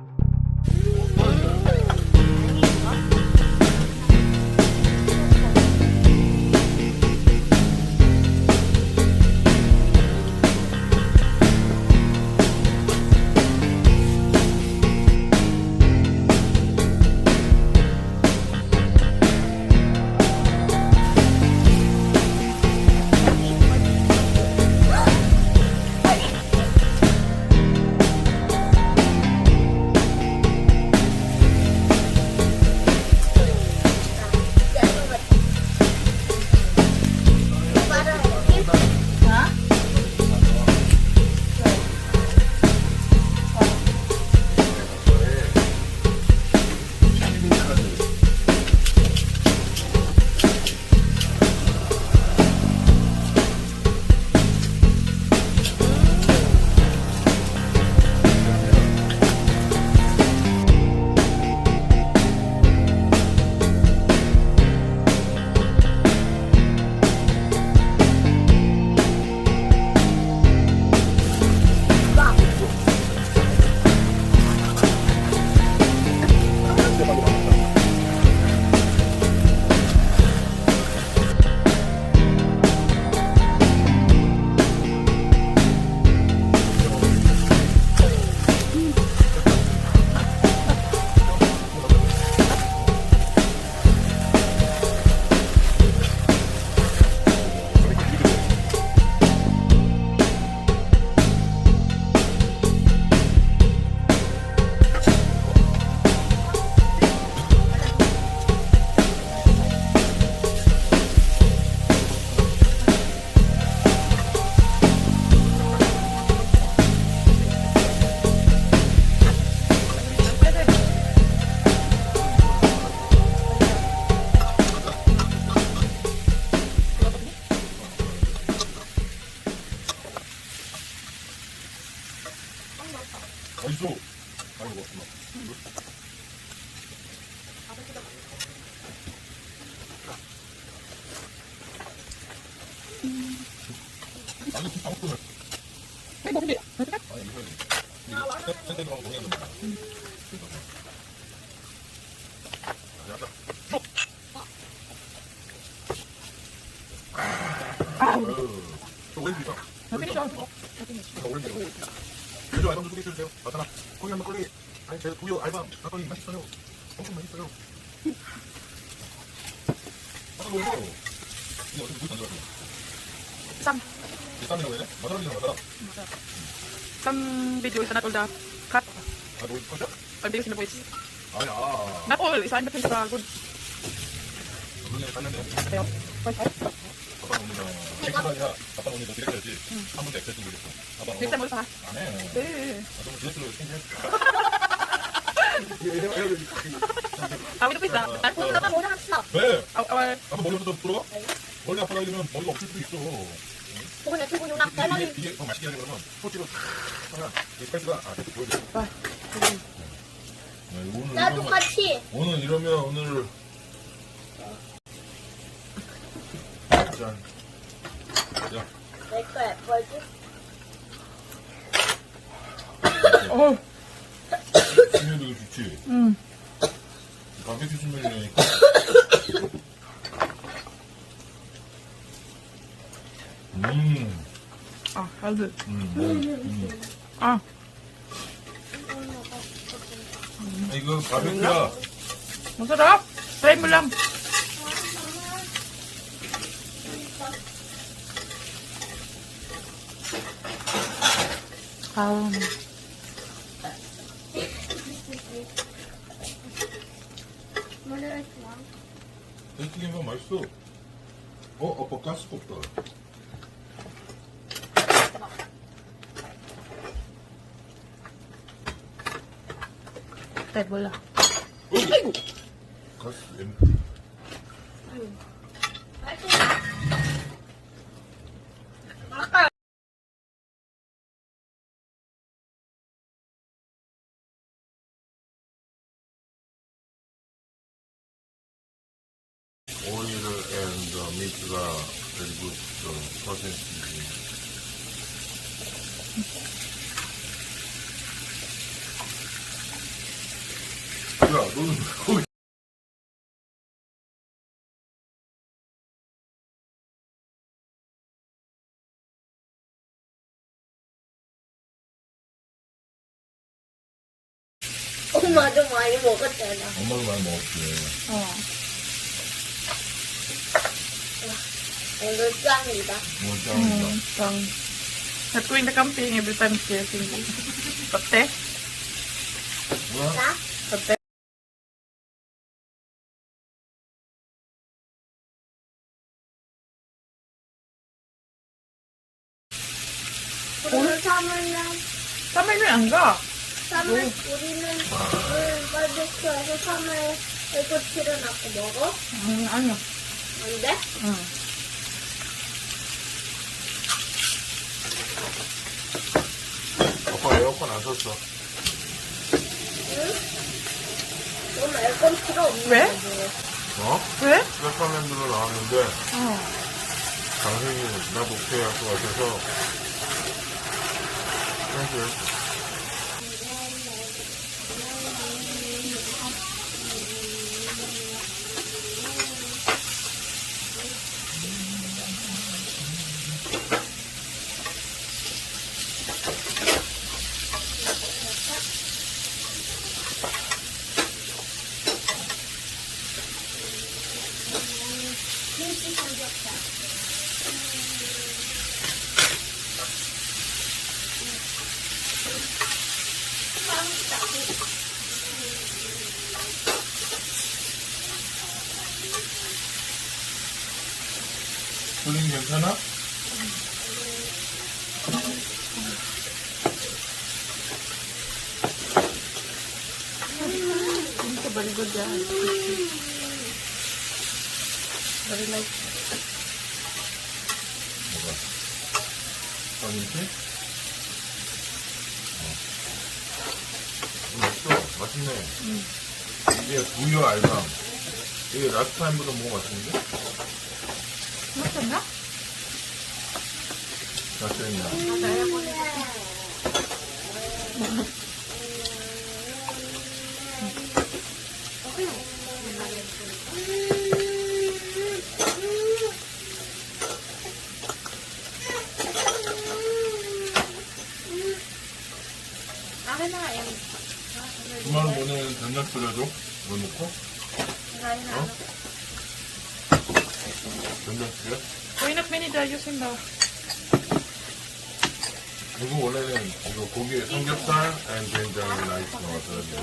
you 쌈 비쌈이라고 해야 돼? 마사라미랑 마사라. Some videos are not all the cut 아, 뭐, 꺼져? or videos in the voice. 아니, 아. Not all, isa but sa good. 눈에 땄는데. Kaya, voice out. 아빠 오늘 엑스가 아니라 아빠 오늘 너 디렉터였지. 한 번도 엑스 준비했어. 아빠 Next time ulit ha. 안 해. Eh. 아, 너무 디렉터로 챙겨. Ah, wait, wait, ah. Ah, 오늘 아빠 뭐 나왔어? 왜? Our, our, 아빠 머리 없어서 들어가? 머리 아파라 이러면 머리가 없을 수도 있어. 이게, 더 맛있게 하려면 소치로 하나 이 스파이스가 아 보여줘. ah. 네, 오늘 나도 이러면 같이 오늘 이러면 오늘 짠. 야, 내 거야 뭐지? 수면도 이거 좋지. Mm. 바베큐 수면이니까. 음, Ah. 음, 음. Ah. 이거. Try mo lang. Um, 된장찌개가 맛있어. 어, 아빠 가스가 없다. atas bola. Kau. 너는 거기 엄마도 많이 먹었잖아. 엄마도 많이 먹었지. Oh. 이거 짱이다. 뭐 짱이다. Mm, so, at tuwing na camping, every time siya single. Pate? 뭐야? 나? Pate? 오늘 삼을날, Ang ga. 삼을, 우리는 오늘 바베큐에서 삼을 이거 칠해놨고 먹어? Mm, ano? 안 돼? Mm. 아빠 에어컨 안 썼어. 응? 오늘 에어컨 필요 없는 왜? 거지. 어? 왜? 플랫폼맨들로 나왔는데 Oh. 당신이 나 목표 약속 같아서 사실 పులింగ్ చెప్తానా very good guy. Very like. Okay. 맛있네. 이게 부여 알밤. 이게 라스트 타임보다 뭐가 맛있는데? masarap. 맛있냐? 아무나 해. 된장 끓여줘? 뭐 넣고? 어? nakmini dahil yun daw. 이거 원래는 이거 고기 삼겹살 앤 된장 라이스 넣어서 이렇게.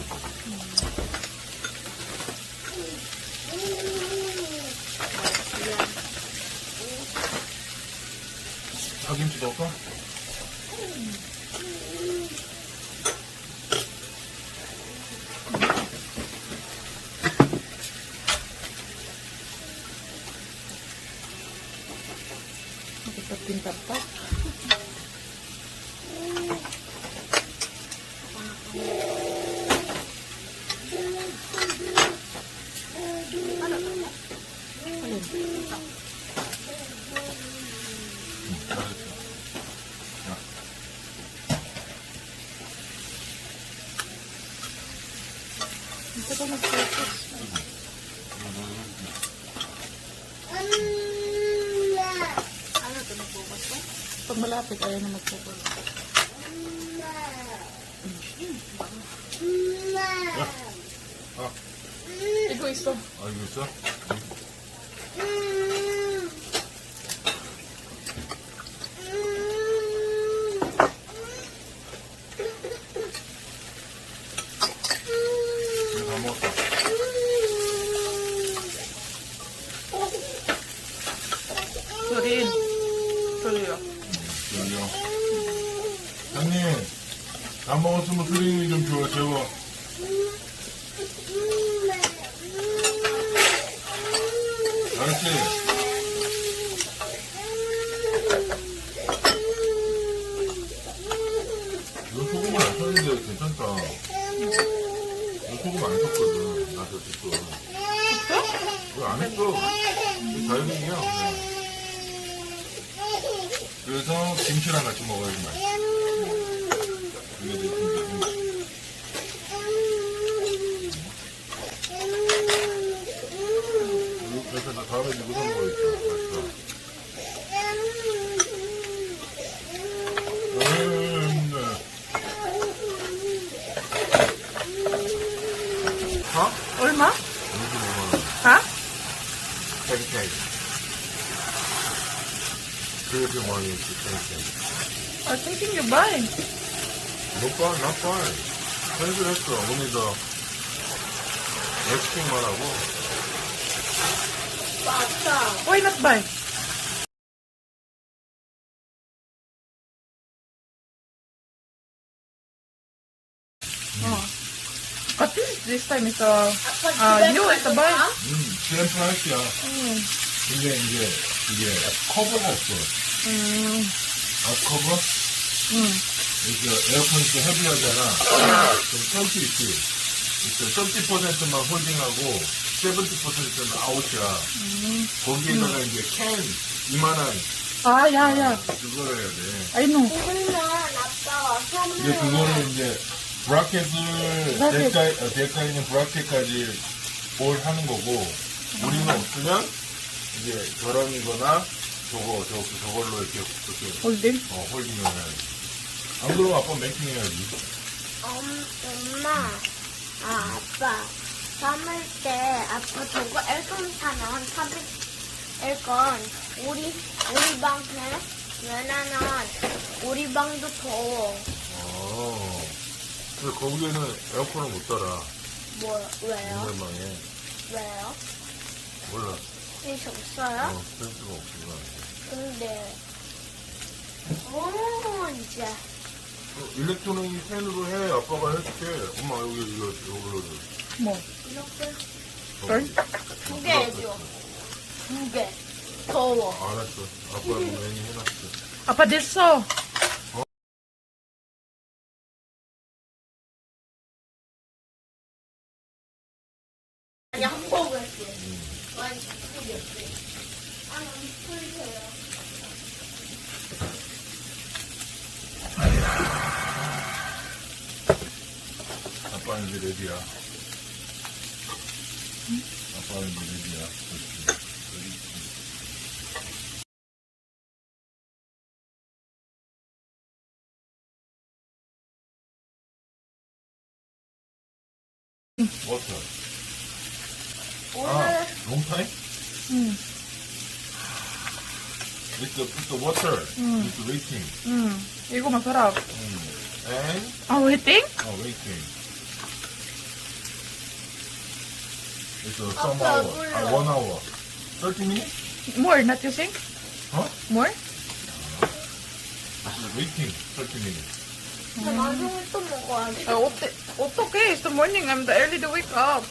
파김치 넣을까? Magpapinta pa. 잘했어. 자, Ito ko mag-focus. 이거 넣어줘. Pag malapit, ayaw na mag-focus. 아, Ego isto. 알고 있어? 이거 다 먹었어. Turin. Tuloy. 여기요. 형님, 다 먹었으면 수린이 좀 줘, 재워. 알았지? 이거 소금을 안 썼는데 괜찮다. 이거 소금 안 썼거든. 나도 지금. 이거 안 했어. 이거 자연인이야. 그래서 김치랑 같이 먹어야지 맛있어. 있어? 맛있어. 아, 게 많이 think you. You buy. Not bad, not bad. 팬스했어. 오늘도 엑스팅만 하고. 맞아. Why not buy? Oh. But this, this time is uh, 아빠 uh, you is the buy. 음, CM 프라이스야. 음. 근데 이제 이게 커버가 없어. 음. 아, 커버? 음. 이제 에어컨이 좀 헤비하잖아. 좀 텀치 있지. 이제 30%만 홀딩하고 70%는 아웃이야. 거기에다가 이제 캔 이만한 아, 야, 야. 그걸 해야 돼. 아빠가 선물. 이제 그거를 이제 브라켓을 브라켓. 대가, 어, 대가 있는 브라켓까지 뭘 하는 거고 우리는 없으면 이제 저런이거나 저거 저 저걸로 이렇게 이렇게 Holding. 어, 홀딩을 해야지. 안 그러면 아빠 매킹 해야지. 엄, 엄마, 아, 아빠. 삼을 때 아빠 저거 에어컨 사면 300 에어컨 우리 우리 방 해. 왜냐면 우리 방도 더워. 어. 근데 거기에는 에어컨을 못 달아. 뭐 왜요? 인간방에. 왜요? 몰라. 스페이스 없어요? 어, 센스가 없구나. 근데 오 이제 어, 일렉트로닉 팬으로 해. 아빠가 해줄게. 엄마, 여기, 이거, 이걸로. 뭐? 이렇게 별? 두개 해줘. 두 개. 더워. 알았어. 아빠가 괜히 해놨어. 아빠 됐어. 아니 한 번을 해. 아니 풀렸지. 아니 풀려요. 아빠는 이제 레디야. 아빠는 이제 레디야. 워터. 아, 롱타임? 음. It's the, it's the water. 음. It's waiting. 음. 이거 masarap. 음. And, 아, waiting? oh, waiting. It's a 아빠, some hour. 몰라. 아, one hour. 30 minutes? More, not you think? Huh? More? It's waiting. 30 minutes. 나중에 또 먹어야지. 아, 어때, 어떡해? It's the morning. I'm the early to wake up.